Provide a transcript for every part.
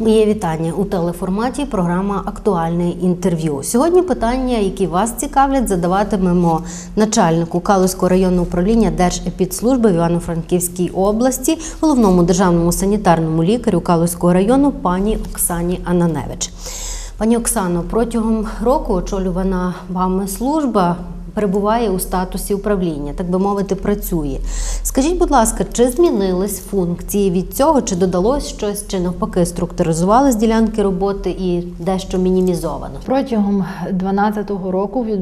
Моє вітання у телеформаті. Програма Актуальне інтерв'ю. Сьогодні питання, які вас цікавлять, задаватимемо начальнику Калузького районного управління Держепідслужби в Івано-Франківській області, головному державному санітарному лікарю Калузького району пані Оксані Ананевич. Пані Оксано, протягом року очолювана вами служба перебуває у статусі управління, так би мовити, працює. Скажіть, будь ласка, чи змінились функції від цього, чи додалось щось, чи навпаки структуризувались ділянки роботи і дещо мінімізовано? Протягом 2012 року, від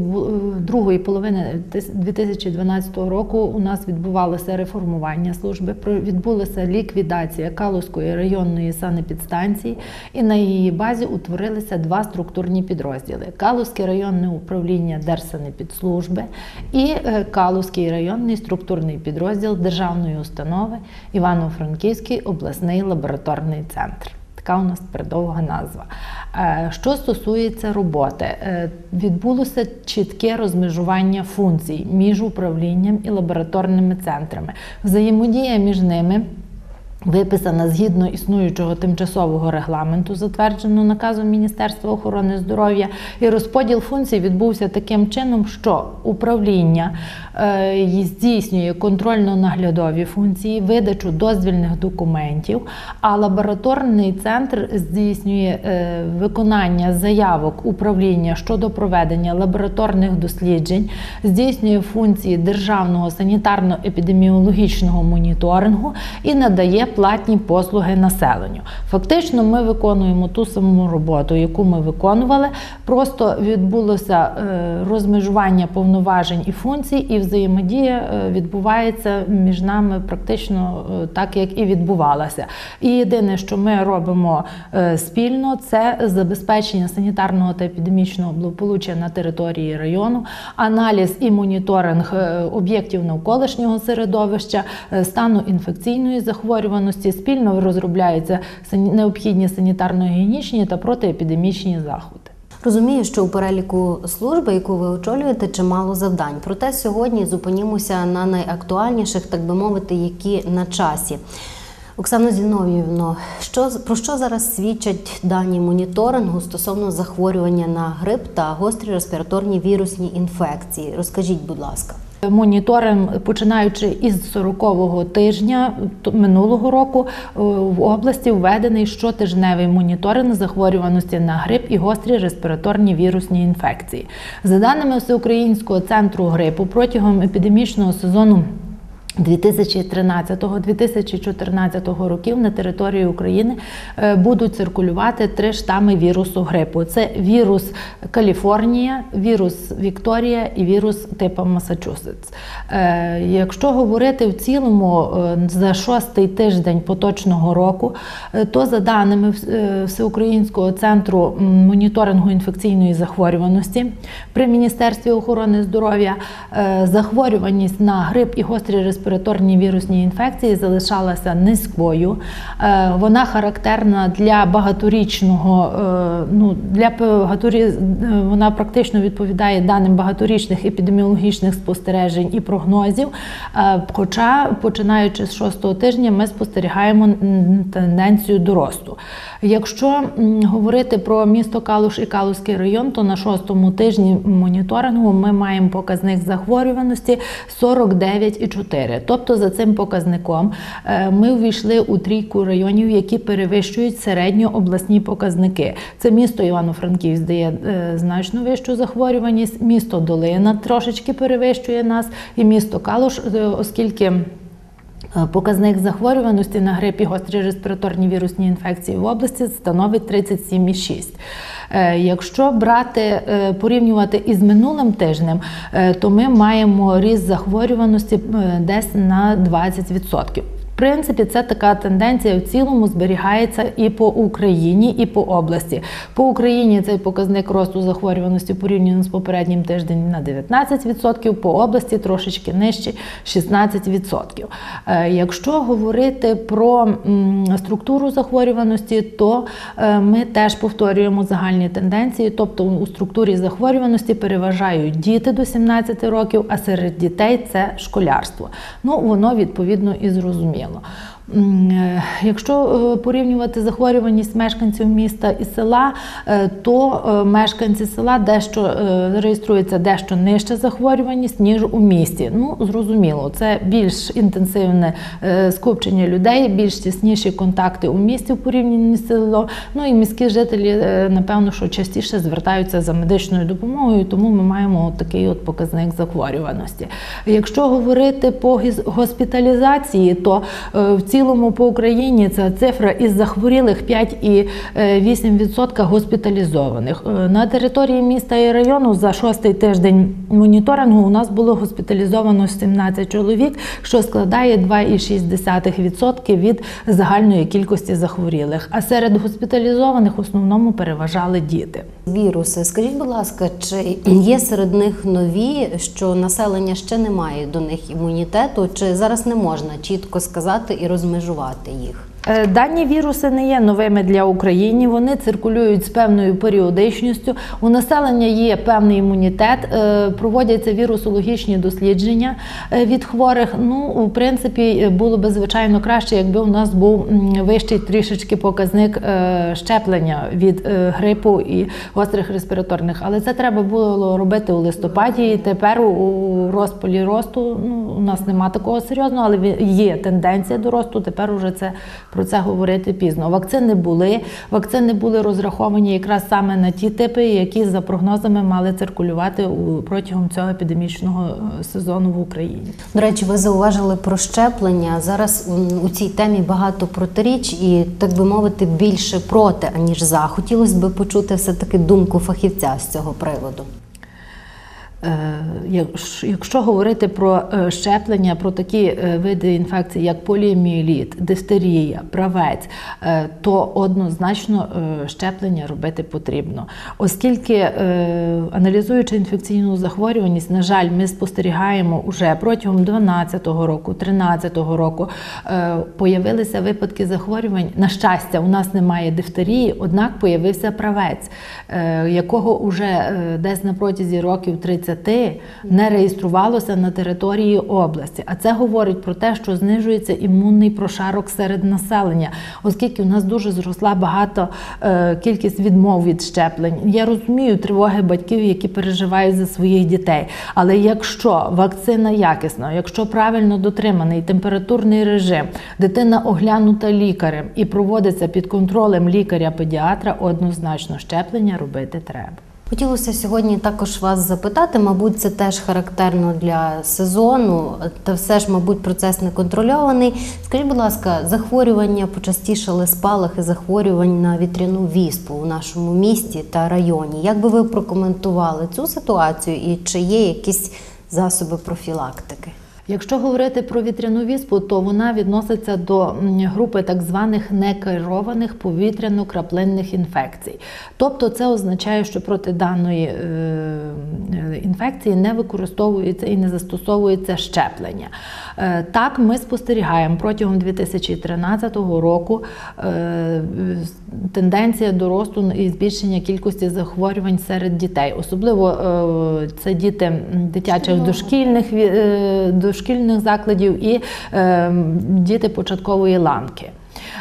другої половини 2012 року, у нас відбувалося реформування служби. відбулася ліквідація Калузької районної санепідстанції, і на її базі утворилися два структурні підрозділи: Калузьке районне управління Держсанепідслужби і е, Калузький районний структурний підрозділ державної установи Івано-Франківський обласний лабораторний центр. Така у нас передовга назва. Е, що стосується роботи, е, відбулося чітке розмежування функцій між управлінням і лабораторними центрами. Взаємодія між ними. Виписана згідно існуючого тимчасового регламенту, затвердженого наказом Міністерства охорони здоров'я, і розподіл функцій відбувся таким чином, що управління е, здійснює контрольно-наглядові функції, видачу дозвільних документів, а лабораторний центр здійснює е, виконання заявок управління щодо проведення лабораторних досліджень, здійснює функції державного санітарно-епідеміологічного моніторингу і надає платні послуги населенню. Фактично, ми виконуємо ту саму роботу, яку ми виконували. Просто відбулося е, розмежування повноважень і функцій, і взаємодія е, відбувається між нами практично е, так, як і відбувалася. І єдине, що ми робимо спільно, це забезпечення санітарного та епідемічного благополуччя на території району, аналіз і моніторинг об'єктів навколишнього середовища, стану інфекційної захворюваності, захворюваності спільно розробляються необхідні санітарно-гігієнічні та протиепідемічні заходи. Розумію, що у переліку служби, яку ви очолюєте, чимало завдань. Проте сьогодні зупинімося на найактуальніших, так би мовити, які на часі. Оксано Зінов'ївно, що про що зараз свідчать дані моніторингу стосовно захворювання на грип та гострі респіраторні вірусні інфекції? Розкажіть, будь ласка. Моніторинг, починаючи із 40-го тижня минулого року, е, в області введений щотижневий моніторинг захворюваності на грип і гострі респіраторні вірусні інфекції. За даними Всеукраїнського центру грипу протягом епідемічного сезону. 2013-2014 років на території України е, будуть циркулювати три штами вірусу грипу: це вірус Каліфорнія, вірус Вікторія і вірус типу Масачусетс. Е, якщо говорити в цілому е, за шостий тиждень поточного року, то за даними Всеукраїнського центру моніторингу інфекційної захворюваності при Міністерстві охорони здоров'я захворюваність на грип і гострі респіраторні респіраторні вірусні інфекції залишалася низькою. Е, вона характерна для багаторічного, е, ну для багаторі... Е, вона практично відповідає даним багаторічних епідеміологічних спостережень і прогнозів. Хоча, починаючи з шостого тижня, ми спостерігаємо тенденцію до росту. Якщо говорити про місто Калуш і Калузький район, то на шостому тижні моніторингу ми маємо показник захворюваності 49,4. Тобто за цим показником е, ми увійшли у трійку районів, які перевищують середньообласні показники. Це місто Івано-Франківськ дає е, значно вищу захворюваність, місто Долина трошечки перевищує нас, і місто Калуш, е, оскільки. Показник захворюваності на грип і гострі респіраторні вірусні інфекції в області становить 37,6. Якщо брати порівнювати із минулим тижнем, то ми маємо ріст захворюваності десь на 20% принципі, це така тенденція в цілому зберігається і по Україні, і по області. По Україні цей показник росту захворюваності порівняно з попереднім тиждень на 19%, по області трошечки нижче 16%. Е, якщо говорити про структуру захворюваності, то е, ми теж повторюємо загальні тенденції, тобто у структурі захворюваності переважають діти до 17 років, а серед дітей це школярство. Ну, воно відповідно і зрозуміло. М, е, Якщо е, порівнювати захворюваність мешканців міста і села, е, то е, мешканці села дещо е, реєструється дещо нижча захворюваність, ніж у місті. Ну, зрозуміло, це більш інтенсивне е, скупчення людей, більш тісніші контакти у місті в порівнянні з селом. Ну і міські жителі, е, напевно, що частіше звертаються за медичною допомогою, тому ми маємо от такий от показник захворюваності. Якщо говорити по госпіталізації, то е, в цілому по Україні ця цифра із захворілих 5,8% госпіталізованих. Е, На території міста і району за шостий тиждень моніторингу у нас було госпіталізовано 17 чоловік, що складає 2,6% від загальної кількості захворілих. А серед госпіталізованих в основному переважали діти. Віруси, скажіть, будь ласка, чи є серед них нові, що населення ще не має до них імунітету, чи зараз не можна чітко сказати і розмежувати їх? Е, Дані віруси не є новими для України. Вони циркулюють з певною періодичністю. У населення є певний імунітет, е, проводяться вірусологічні дослідження е, від хворих. Ну, у принципі, було би звичайно краще, якби у нас був вищий трішечки показник щеплення від грипу і гострих респіраторних. Але це треба було робити у листопаді. І тепер у розпалі росту ну, у нас нема такого серйозного, але є тенденція до росту. Тепер уже це про це говорити пізно. Вакцини були. Вакцини були розраховані якраз саме на ті типи, які за прогнозами мали циркулювати протягом цього епідемічного е, сезону в Україні. До речі, ви зауважили про щеплення. Зараз у цій темі багато протиріч і, так би мовити, більше проти, аніж за. Хотілося б почути все-таки думку фахівця з цього приводу. Е, Якщо говорити про е, щеплення, про такі е, види інфекцій, як поліомієліт, дифтерія, правець, то однозначно щеплення робити потрібно. Оскільки, аналізуючи інфекційну захворюваність, на жаль, ми спостерігаємо уже протягом 12-го року, 13-го року появилися випадки захворювань. На щастя, у нас немає дифтерії, однак появився правець, якого вже десь на протязі років 30 не реєструвалося на території області. А це говорить про те, що знижується імунний прошарок серед населення, оскільки у нас дуже зросла багато е, кількість відмов від щеплень. Я розумію тривоги батьків, які переживають за своїх дітей. Але якщо вакцина якісна, якщо правильно дотриманий температурний режим, дитина оглянута лікарем і проводиться під контролем лікаря-педіатра, однозначно щеплення робити треба. Хотілося сьогодні також вас запитати, мабуть, це теж характерно для сезону, та все ж, мабуть, процес не контрольований. Скажіть, будь ласка, захворювання почастішали спалахи захворювань на вітряну віспу у нашому місті та районі. Як би ви прокоментували цю ситуацію і чи є якісь засоби профілактики? Якщо говорити про вітряну віспу, то вона відноситься до групи так званих некерованих повітряно-краплинних інфекцій. Тобто це означає, що проти даної е, е, інфекції не використовується і не застосовується щеплення. Е, Так, ми спостерігаємо протягом 2013 року тенденція до росту і збільшення кількості захворювань серед дітей. Особливо це діти дитячих дошкільних ві- дошкільних закладів і е, діти початкової ланки.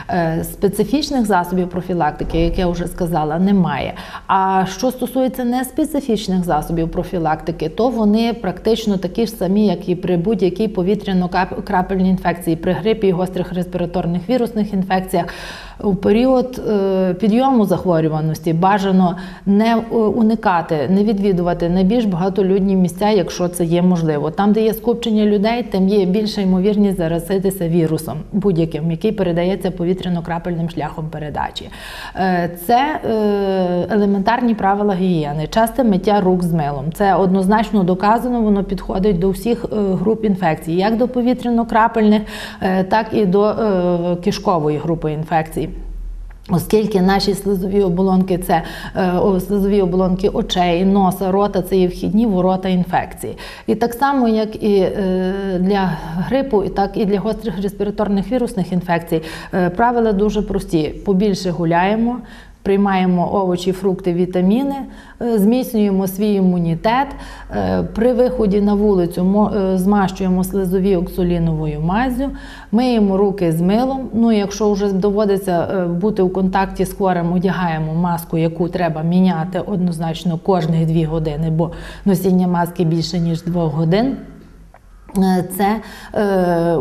Е, Специфічних засобів профілактики, як я вже сказала, немає. А що стосується неспецифічних засобів профілактики, то вони практично такі ж самі, як і при будь-якій повітряно-крапельній інфекції, при грипі і гострих респіраторних вірусних інфекціях. У період е, підйому захворюваності бажано не е, уникати, не відвідувати найбільш багатолюдні місця, якщо це є можливо. Там, де є скупчення людей, там є більша ймовірність заразитися вірусом будь-яким, який передається повітряно-крапельним шляхом передачі. Е, Це елементарні правила гігієни, часте миття рук з милом. Це однозначно доказано, воно підходить до всіх груп інфекцій, як до повітряно-крапельних, так і до кишкової групи інфекцій. Оскільки наші слизові оболонки це е, слизові оболонки очей, носа, рота це є вхідні ворота інфекції. І так само, як і е, для грипу, і так і для гострих респіраторних вірусних інфекцій, е, правила дуже прості: побільше гуляємо. Приймаємо овочі, фрукти, вітаміни, е, зміцнюємо свій імунітет. Е, При виході на вулицю е, змащуємо слизові оксоліновою маззю, миємо руки з милом. Ну, якщо вже доводиться бути у контакті з хворим, одягаємо маску, яку треба міняти однозначно кожних дві години, бо носіння маски більше ніж двох годин. Е, Це е,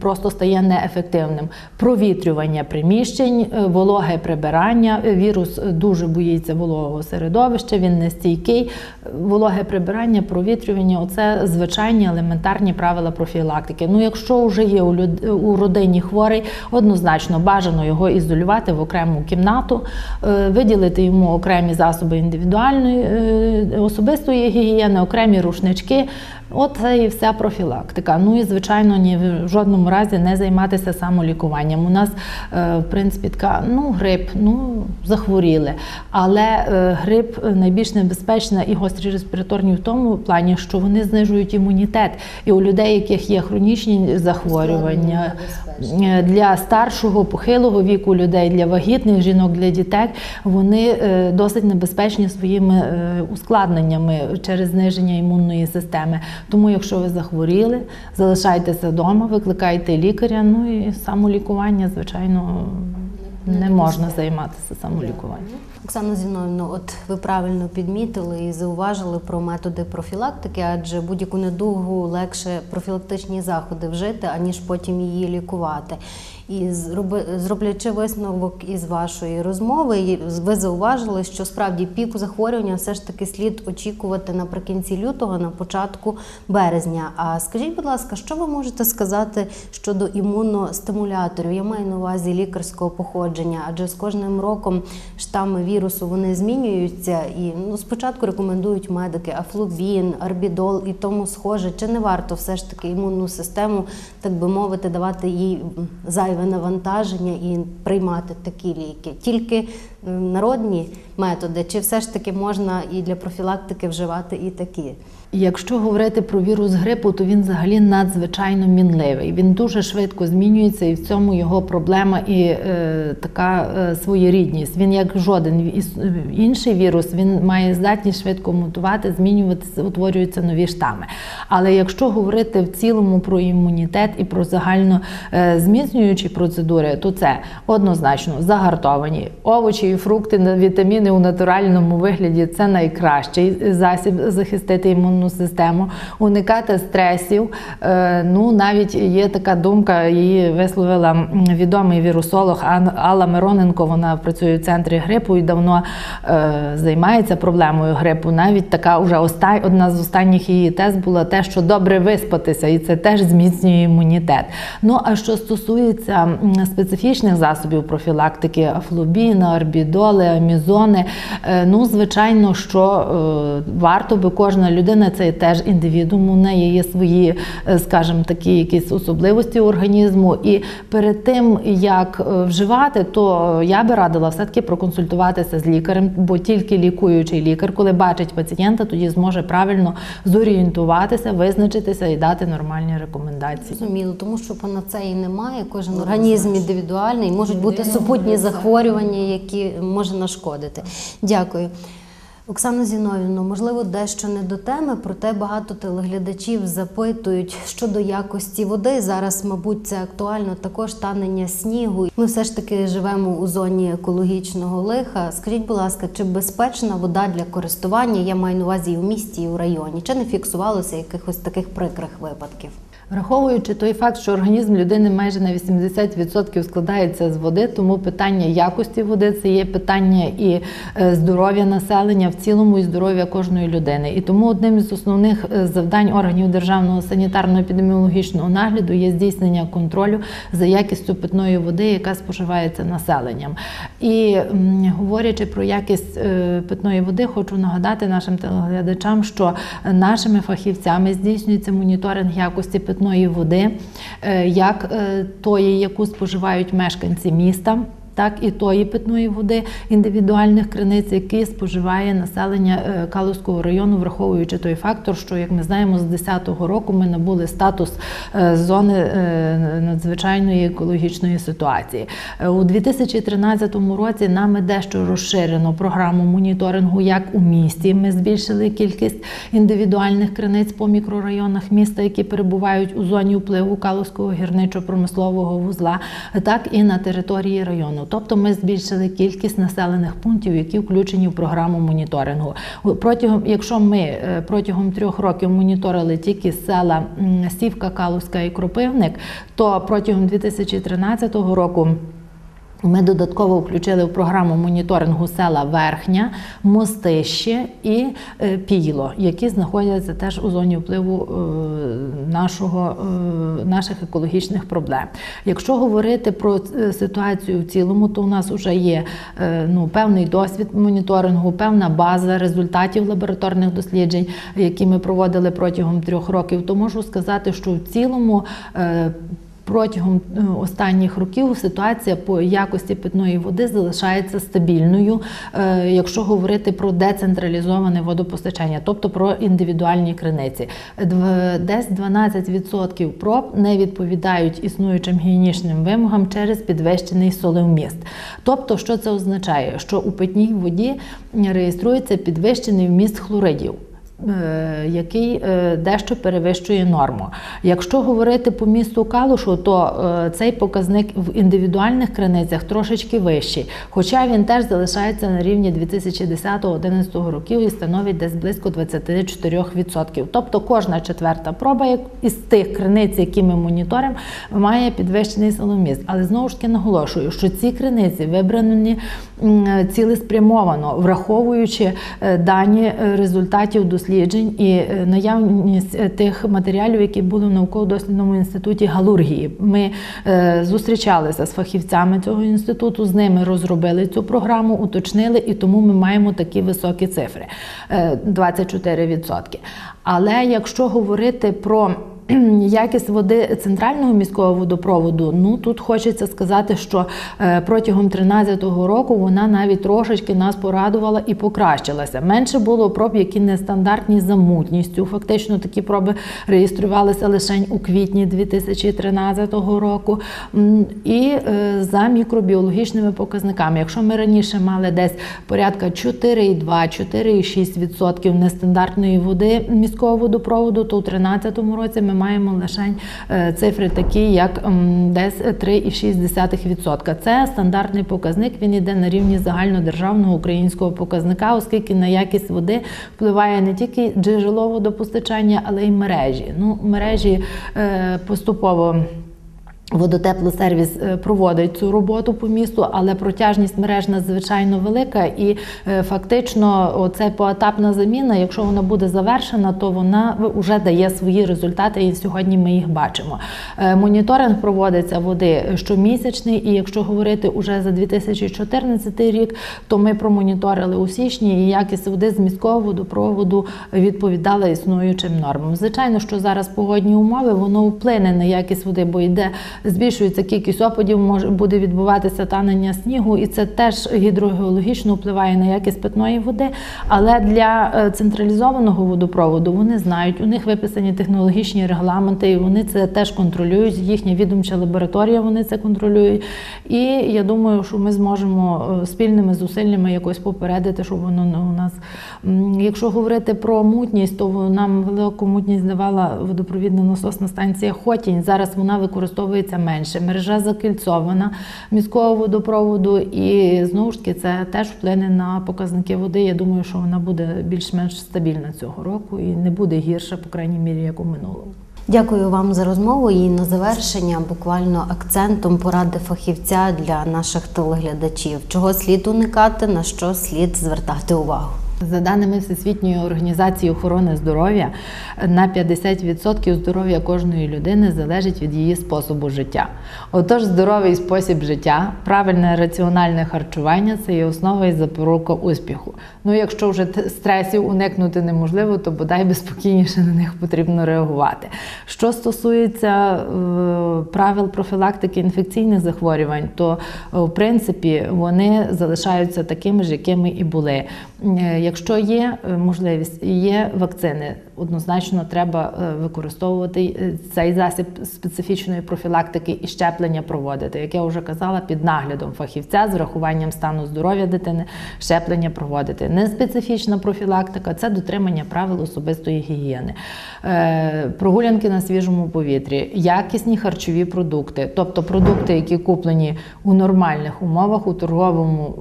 просто стає неефективним. Провітрювання приміщень, е, вологе прибирання. Е, Вірус дуже боїться вологого середовища, він не стійкий. Е, Вологе прибирання, провітрювання оце звичайні елементарні правила профілактики. Ну, якщо вже є у, люд... у родині хворий, однозначно бажано його ізолювати в окрему кімнату, е, виділити йому окремі засоби індивідуальної е, особистої гігієни, окремі рушнички. От і вся профілактика. Ну і звичайно, ні в жодному разі не займатися самолікуванням. У нас, е, в принципі, така ну грип, ну захворіли. Але е, грип найбільш небезпечна і гострі респіраторні в тому плані, що вони знижують імунітет. І у людей, яких є хронічні захворювання, е, для старшого похилого віку людей, для вагітних жінок, для дітей, вони досить небезпечні своїми ускладненнями через зниження імунної системи. Тому, якщо ви захворіли, залишайтеся вдома, викликайте лікаря. Ну і самолікування, звичайно, не можна займатися самолікуванням. Оксана Зіновна, от ви правильно підмітили і зауважили про методи профілактики, адже будь-яку недугу легше профілактичні заходи вжити, аніж потім її лікувати. І зроблячи висновок із вашої розмови, ви зауважили, що справді піку захворювання все ж таки слід очікувати наприкінці лютого, на початку березня. А скажіть, будь ласка, що ви можете сказати щодо імуностимуляторів? Я маю на увазі лікарського походження, адже з кожним роком штами вірусу вони змінюються. І ну, спочатку рекомендують медики афлубін, арбідол і тому схоже. Чи не варто все ж таки імунну систему, так би мовити, давати їй зайве навантаження і приймати такі ліки? Тільки народні методи, чи все ж таки можна і для профілактики вживати і такі? Якщо говорити про вірус грипу, то він взагалі надзвичайно мінливий. Він дуже швидко змінюється, і в цьому його проблема і е, така е, своєрідність. Він як жоден інший вірус, він має здатність швидко мутувати, змінюватися, утворюються нові штами. Але якщо говорити в цілому про імунітет і про загально е, зміцнюючі процедури, то це однозначно загартовані овочі і фрукти, на- вітаміни у натуральному вигляді це найкращий засіб захистити імунну систему, уникати стресів. Е, Ну навіть є така думка, її висловила відомий вірусолог Алла Мироненко. Вона працює в центрі грипу і давно е, займається проблемою грипу. Навіть така вже одна з останніх її тез була те, що добре виспатися, і це теж зміцнює імунітет. Ну а що стосується специфічних засобів профілактики, афлобіна, орбідоли, амізони, е, ну звичайно, що варто би кожна людина, це теж індивідуум, у неї є свої, е, скажімо, такі якісь особливості організму. І перед тим як е, вживати, то я би радила все-таки проконсультуватися з лікарем, бо тільки лікуючий лікар, коли бачить пацієнта, тоді зможе правильно зорієнтуватися, визначитися і дати нормальні рекомендації. Зрозуміло, тому що панацеї немає, кожен організм індивідуальний, можуть бути супутні захворювання, які може нашкодити. Дякую. Оксана Зіновівна, можливо, дещо не до теми, проте багато телеглядачів запитують щодо якості води. Зараз, мабуть, це актуально також танення снігу. Ми все ж таки живемо у зоні екологічного лиха. Скажіть, будь ласка, чи безпечна вода для користування? Я маю на увазі і в місті, і у районі. Чи не фіксувалося якихось таких прикрих випадків? Враховуючи той факт, що організм людини майже на 80% складається з води, тому питання якості води це є питання і е, здоров'я населення в цілому, і здоров'я кожної людини. І тому одним із основних е, завдань органів державного санітарно-епідеміологічного нагляду є здійснення контролю за якістю питної води, яка споживається населенням. І говорячи про якість е, питної води, хочу нагадати нашим телеглядачам, що нашими фахівцями здійснюється моніторинг якості питної води, е, як е, тої, яку споживають мешканці міста. Так і тої питної води індивідуальних криниць, які споживає населення е, Калузького району, враховуючи той фактор, що як ми знаємо, з 10-го року ми набули статус е, зони е, надзвичайної екологічної ситуації. У 2013 році нами дещо розширено програму моніторингу як у місті. Ми збільшили кількість індивідуальних криниць по мікрорайонах міста, які перебувають у зоні впливу Калузького гірничо-промислового вузла, так і на території району. Тобто ми збільшили кількість населених пунктів, які включені в програму моніторингу. Протягом, якщо ми е, протягом трьох років моніторили тільки села Сівка, Калузька і Кропивник, то протягом 2013 року. Ми додатково включили в програму моніторингу села Верхня, Мостище і е, Піло, які знаходяться теж у зоні впливу е, нашого, е, наших екологічних проблем. Якщо говорити про ситуацію в цілому, то у нас вже є ну, певний досвід моніторингу, певна база результатів лабораторних досліджень, які ми проводили протягом трьох років, то можу сказати, що в цілому. Протягом е, останніх років ситуація по якості питної води залишається стабільною, е, якщо говорити про децентралізоване водопостачання, тобто про індивідуальні криниці. Десь 12% проб не відповідають існуючим гігієнічним вимогам через підвищений солевміст. Тобто, що це означає? Що у питній воді реєструється підвищений вміст хлоридів. Е, Який е, дещо перевищує норму. Якщо говорити по місту Калушу, то е, цей показник в індивідуальних криницях трошечки вищий, хоча він теж залишається на рівні 2010-2011 років і становить десь близько 24%. Тобто кожна четверта проба із тих криниць, які ми моніторимо, має підвищений соломіст. Але знову ж таки наголошую, що ці криниці вибрані цілеспрямовано, враховуючи дані результатів досліджень і е, наявність е, тих матеріалів, які були в науково-дослідному інституті галургії. Ми е, зустрічалися з фахівцями цього інституту, з ними розробили цю програму, уточнили, і тому ми маємо такі високі цифри е, 24%. Але якщо говорити про Якість води центрального міського водопроводу, ну тут хочеться сказати, що е, протягом 2013 року вона навіть трошечки нас порадувала і покращилася. Менше було проб, які нестандартні за мутністю. Фактично такі проби реєструвалися лише у квітні 2013 року. І е, за мікробіологічними показниками. Якщо ми раніше мали десь порядка 4,2-4,6% нестандартної води міського водопроводу, то у 2013 році ми маємо лише е, цифри такі, як десь 3,6%. Це стандартний показник. Він йде на рівні загальнодержавного українського показника, оскільки на якість води впливає не тільки джерело водопостачання, але й мережі. Ну, мережі е, поступово. Водотеплосервіс е, проводить цю роботу по місту, але протяжність мереж надзвичайно велика, і е, фактично оце поетапна заміна, якщо вона буде завершена, то вона вже дає свої результати, і сьогодні ми їх бачимо. Е, Моніторинг проводиться води щомісячний, і якщо говорити уже за 2014 рік, то ми промоніторили у січні, і якість води з міського водопроводу відповідала існуючим нормам. Звичайно, що зараз погодні умови воно вплине на якість води, бо йде збільшується кількість опадів, може буде відбуватися танення снігу, і це теж гідрогеологічно впливає на якість питної води. Але для е, централізованого водопроводу вони знають, у них виписані технологічні регламенти, і вони це теж контролюють. Їхня відомча лабораторія вони це контролюють. І я думаю, що ми зможемо е, спільними зусиллями якось попередити, щоб воно не у нас. Якщо говорити про мутність, то нам велику мутність давала водопровідна насосна станція Хотінь. Зараз вона використовується менше. Мережа закільцована міського водопроводу, і знову ж таки це теж вплине на показники води. Я думаю, що вона буде більш-менш стабільна цього року і не буде гірша, по крайній мірі, як у минулому. Дякую вам за розмову. І на завершення буквально акцентом поради фахівця для наших телеглядачів, чого слід уникати, на що слід звертати увагу. За даними Всесвітньої організації охорони здоров'я, на 50% здоров'я кожної людини залежить від її способу життя. Отож, здоровий спосіб життя, правильне раціональне харчування це є основа і запорука успіху. Ну, якщо вже стресів уникнути неможливо, то бодай би спокійніше на них потрібно реагувати. Що стосується е, правил профілактики інфекційних захворювань, то е, в принципі вони залишаються такими ж, якими і були. Якщо є е, можливість є вакцини, однозначно треба е, використовувати е, цей засіб специфічної профілактики і щеплення проводити. Як я вже казала, під наглядом фахівця з врахуванням стану здоров'я дитини щеплення проводити. Неспецифічна профілактика це дотримання правил особистої гігієни, прогулянки на свіжому повітрі, якісні харчові продукти, тобто продукти, які куплені у нормальних умовах у торговому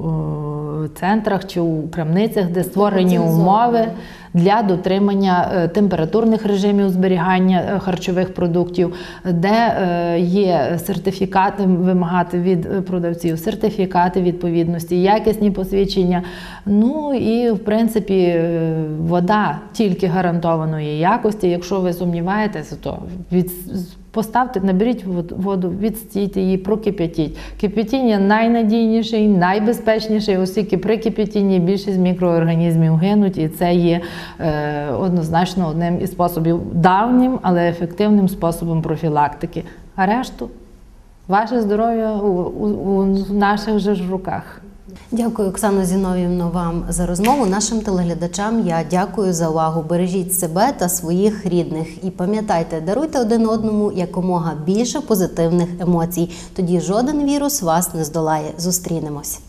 центрах чи у крамницях, де створені умови для дотримання е, температурних режимів зберігання е, харчових продуктів, де е, є сертифікати вимагати від продавців, сертифікати відповідності, якісні посвідчення. Ну і в принципі вода тільки гарантованої якості. Якщо ви сумніваєтеся, то від Поставте, наберіть воду, відстійте її, прокип'ятіть. Кип'ятіння найнадійніший, найбезпечніший, оскільки при кип'ятінні більшість мікроорганізмів гинуть, і це є е, однозначно одним із способів давнім, але ефективним способом профілактики. А решту ваше здоров'я у, у, у наших же ж руках. Дякую, Оксано Зіновівно, вам за розмову. Нашим телеглядачам я дякую за увагу. Бережіть себе та своїх рідних. І пам'ятайте, даруйте один одному якомога більше позитивних емоцій. Тоді жоден вірус вас не здолає. Зустрінемось.